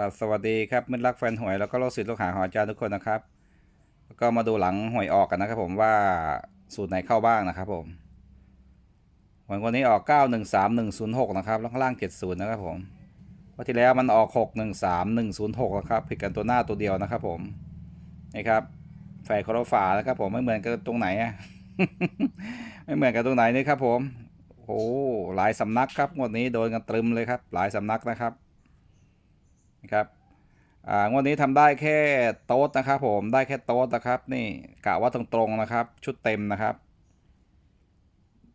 รับสวัสดีครับมิตรรักแฟนหวยแล้วก็โลกศิษย์ลูกหาขออาจารย์ทุกคนนะครับ ก็มาดูหลังหวยออกกันนะครับผมว่าสูตรไหนเข้าบ้างนะครับผมวันวันนี้ออก 913106 นะครับแล้วข้างล่าง 70 นะครับผมวันที่แล้วมันออก 613106นะครับผิดกันตัวหน้าตัวเดียวนะครับผมนี่ครับแฝดโครฝานะครับผมไม่เหมือนกันตรงไหนอะไม่เหมือนกันตรงไหนนี่ครับผมโอ้หลายสำนักครับงวดนี้โดนกันตรึมเลยครับ หลายสำนักนะครับ นะครับอ่างวดนี้ทำได้แค่โต๊ดนะครับ ผมได้แค่โต๊ดนะครับ นี่กะว่าตรงๆนะครับ ชุดเต็มนะครับ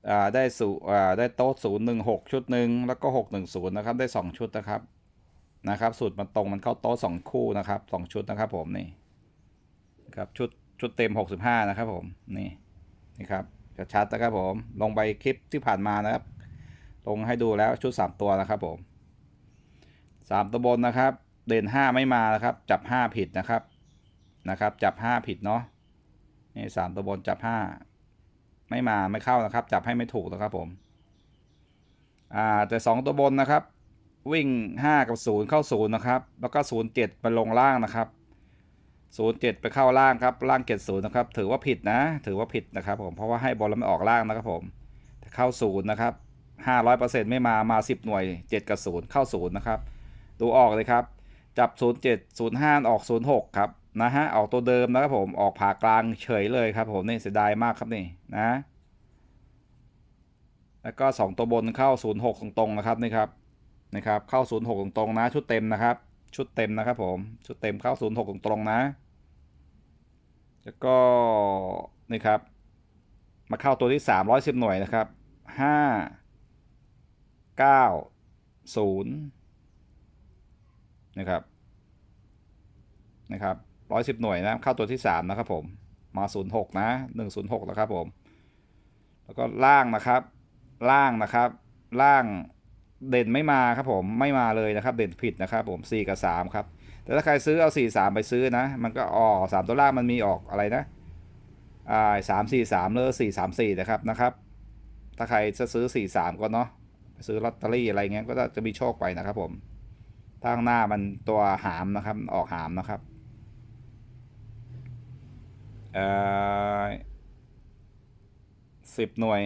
อ่าได้สูได้โต๊ดศูนย์หนึ่งหกชุดหนึ่งแล้วก็หกหนึ่งศูนย์นะครับ ได้สองชุดนะครับนะครับสูตรมันตรงมันเข้าโต๊ะสองคู่นะครับสองชุดนะครับ ผมนี่ครับชุดชุดเต็มหกสิบห้านะครับ ผมนี่นี่ครับชัดๆนะครับผม ลงไปคลิปที่ผ่านมานะครับ ลงให้ดูแล้วชุดสามตัวนะครับ ผมสามตัวบนนะครับ เด่นห้าไม่มานะครับ จับห้าผิดนะครับนะครับ จับห้าผิดเนาะนี่สามตัวบนจับห้าไม่มาไม่เข้านะครับ จับให้ไม่ถูกนะครับผมอ่าแต่สองตัวบนนะครับ วิ่งห้ากับศูนย์เข้าศูนย์นะครับแล้วก็ศูนย์เจ็ดไปลงล่างนะครับศูนย์เจ็ดไปเข้าล่างครับล่างเจ็ดศูนย์นะครับ ถือว่าผิดนะ ถือว่าผิดนะครับ ผมเพราะว่าให้บอลแล้วไม่ออกล่างนะครับผมเข้าศูนย์นะครับห้าร้อยเปอร์เซ็นต์ไม่มามาสิบหน่วยเจ็ดกับศูนย์เข้าศูนย์นะครับ ดูออกเลยครับ จับ 07 05 ออก 06 ครับ นะฮะ ออกตัวเดิมนะครับผม ออกผ่ากลางเฉยเลยครับผมนี่เสียดายมากครับนี่นะ แล้วก็ 2 ตัวบนเข้า 06 ตรงๆนะครับนี่ครับนะครับ เข้า 06 ตรงๆนะ ชุดเต็มนะครับ ชุดเต็มนะครับผม ชุดเต็มเข้า 06 ตรงๆนะ แล้วก็นี่ครับ มาเข้าตัวที่ 310 หน่วยนะครับ 5 9 0 นะครับนะครับร้อยสิบหน่วยนะเข้าตัวที่สามนะครับผมมาศูนย์หกนะหนึ่งศูนย์หกนะครับผมแล้วก็ล่างนะครับล่างนะครับล่างเด่นไม่มาครับผมไม่มาเลยนะครับ เด่นผิดนะครับผมสี่กับสามครับแต่ถ้าใครซื้อเอาสี่สามไปซื้อนะ มันก็ออกสามตัวล่างมันมีออกอะไรนะอ่าสามสี่สามเลยสี่สามสี่นะครับนะครับ ถ้าใครจะซื้อสี่สามก็เนาะไปซื้อลอตเตอรี่อะไรเงี้ยก็จะมีโชคไปนะครับผม ทางหน้ามันตัวหามนะครับ ออกหามนะครับเอ่อสิบหน่วย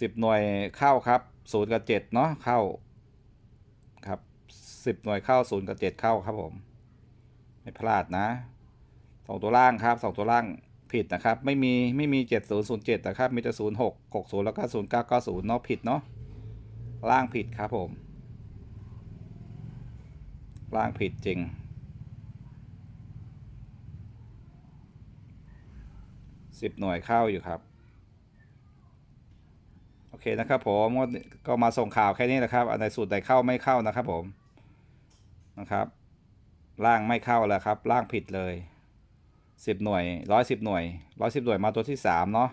สิบหน่วยเข้าครับศูนย์กับเจ็ดเนาะเข้าครับสิบหน่วยเข้าศูนย์กับเจ็ดเข้าครับผมไม่พลาดนะสองตัวล่างครับสองตัวล่างผิดนะครับ ไม่มีไม่มีเจ็ดศูนย์ศูนย์เจ็ดนะครับ มีแต่ศูนย์หกหกศูนย์แล้วก็ศูนย์เก้าเก้าศูนย์เนาะผิดเนาะล่างผิดครับผม ล่างผิดจริง สิบหน่วยเข้าอยู่ครับ โอเคนะครับผมก็มาส่งข่าวแค่นี้นะครับ อันไหนสูตรไหนเข้าไม่เข้านะครับผมนะครับล่างไม่เข้าแล้วครับล่างผิดเลยสิบหน่วยร้อยสิบหน่วยร้อยสิบหน่วยมาตัวที่สามเนาะ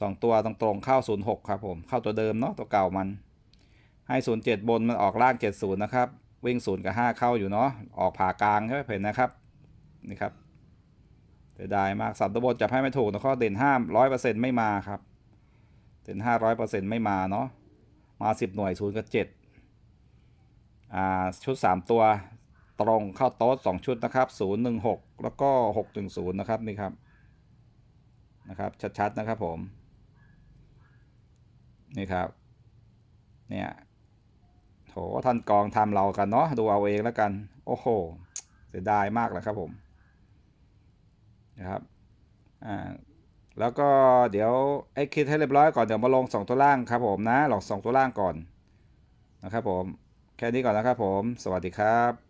สองตัวตรงตรงๆเข้าศูนย์หกครับผมเข้าตัวเดิมเนาะตัวเก่ามัน ให้ศูนย์เจ็ดบนมันออกล่างเจ็ดศูนย์นะครับ วิ่งศูนย์กับห้าเข้าอยู่เนาะออกผ่ากลางใช่ไหมเห็นนะครับนี่ครับเสียดายมากสัตว์ตัวบนจับให้ไม่ถูกนะข้อเด่นห้าร้อยเปอร์เซ็นต์ไม่มาครับเด่นห้าร้อยเปอร์เซ็นต์ไม่มาเนาะมาสิบหน่วยศูนย์กับเจ็ดอ่าชุดสามตัวตรงเข้าโต๊ะสองชุดนะครับศูนย์หนึ่งหกแล้วก็หกหนึ่งศูนย์นะครับนี่ครับนะครับชัดๆนะครับผมนี่ครับเนี่ย โหท่านกองทำเรากันเนาะดูเอาเองแล้วกัน โอ้โหเสียดายมากเลยครับผมนะครับอ่าแล้วก็เดี๋ยวไอ้คิดให้เรียบร้อยก่อนเดี๋ยวมาลงสองตัวล่างครับผมนะลองสองตัวล่างก่อนนะครับผมแค่นี้ก่อนนะครับผม สวัสดีครับ